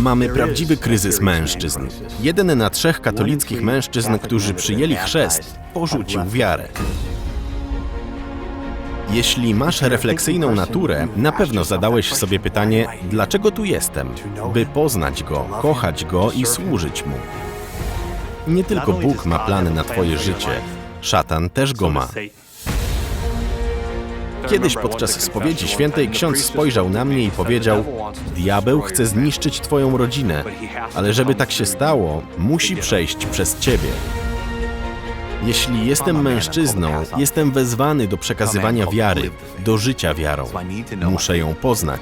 Mamy prawdziwy kryzys mężczyzn. Jeden na trzech katolickich mężczyzn, którzy przyjęli chrzest, porzucił wiarę. Jeśli masz refleksyjną naturę, na pewno zadałeś sobie pytanie, dlaczego tu jestem? By poznać Go, kochać Go i służyć Mu. Nie tylko Bóg ma plany na Twoje życie, szatan też go ma. Kiedyś podczas spowiedzi świętej ksiądz spojrzał na mnie i powiedział: Diabeł chce zniszczyć Twoją rodzinę, ale żeby tak się stało, musi przejść przez Ciebie. Jeśli jestem mężczyzną, jestem wezwany do przekazywania wiary, do życia wiarą. Muszę ją poznać.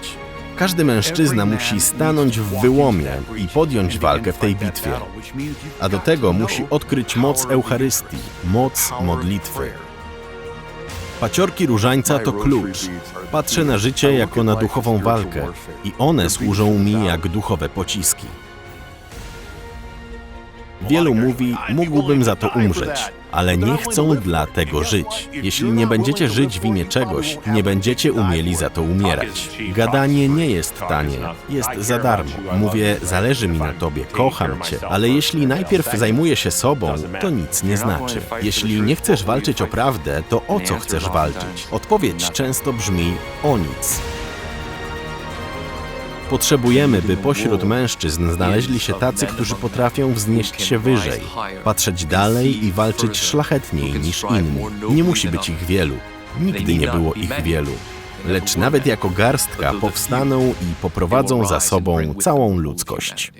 Każdy mężczyzna musi stanąć w wyłomie i podjąć walkę w tej bitwie. A do tego musi odkryć moc Eucharystii, moc modlitwy. Paciorki różańca to klucz. Patrzę na życie jako na duchową walkę i one służą mi jak duchowe pociski. Wielu mówi, mógłbym za to umrzeć, ale nie chcą dla tego żyć. Jeśli nie będziecie żyć w imię czegoś, nie będziecie umieli za to umierać. Gadanie nie jest tanie, jest za darmo. Mówię, zależy mi na tobie, kocham cię, ale jeśli najpierw zajmuję się sobą, to nic nie znaczy. Jeśli nie chcesz walczyć o prawdę, to o co chcesz walczyć? Odpowiedź często brzmi o nic. Potrzebujemy, by pośród mężczyzn znaleźli się tacy, którzy potrafią wznieść się wyżej, patrzeć dalej i walczyć szlachetniej niż inni. Nie musi być ich wielu. Nigdy nie było ich wielu. Lecz nawet jako garstka powstaną i poprowadzą za sobą całą ludzkość.